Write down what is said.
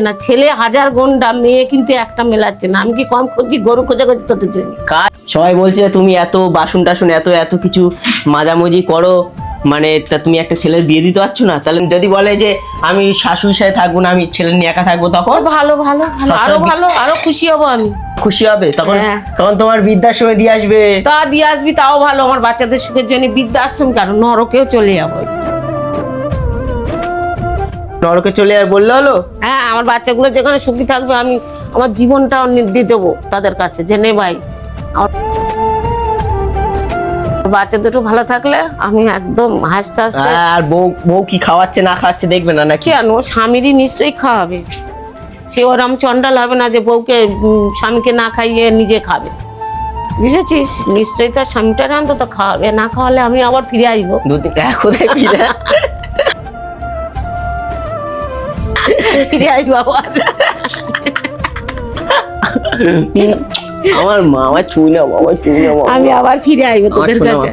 না। ছেলে হাজার গন্ডা মেয়ে কিন্তু একটা মেলাচ্ছে না। আমি কি কম খুঁজছি? গরু খোঁজাখুঁজি তোদের জন্য কাজ সবাই বলছে তুমি এত বাসন টাসন এত এত কিছু মাজামুজি করো। মানে তা তুমি একটা ছেলের বিয়ে দিতে পারছ না? তাহলে যদি বলে যে আমি শাশুড়ির সাথে থাকব না আমি ছেলে নিয়ে একা থাকব তখন? ভালো ভালো ভালো আরও ভালো আরও খুশি হব আমি। খুশি হবে? তখন হ্যাঁ। তখন তোমার বৃদ্ধাশ্রমে দিয়ে আসবে। তা দিয়ে আসবি তাও ভালো। আমার বাচ্চাদের সুখের জন্য বৃদ্ধাশ্রম কেন? নরকেও চলে যাব। নরকে চলে যাবে বললে হলো? হ্যাঁ আমার বাচ্চাগুলো যেখানে সুখী থাকবে আমি আমার জীবনটাও দিয়ে দেবো তাদের কাছে যে নে ভাই। আমার বাচ্চা দুটো ভালো থাকলে আমি একদম হাসতে হাসতে আর বউ বউ কি খাওয়াচ্ছে না খাওয়াচ্ছে দেখবে না নাকি? কেন স্বামীরই নিশ্চয়ই খাওয়াবে। সে ওরম চন্ডাল হবে না যে বউকে স্বামীকে না খাইয়ে নিজে খাবে। বুঝেছিস? নিশ্চয়ই তার স্বামীটার অন্তত খাওয়াবে না খাওয়ালে আমি আবার ফিরে আসব। কোথায় ফিরে ফিরে আসব আবার আমার মা আমার চুই না আমার চুই না আমি আবার ফিরে আসব তোদের কাছে।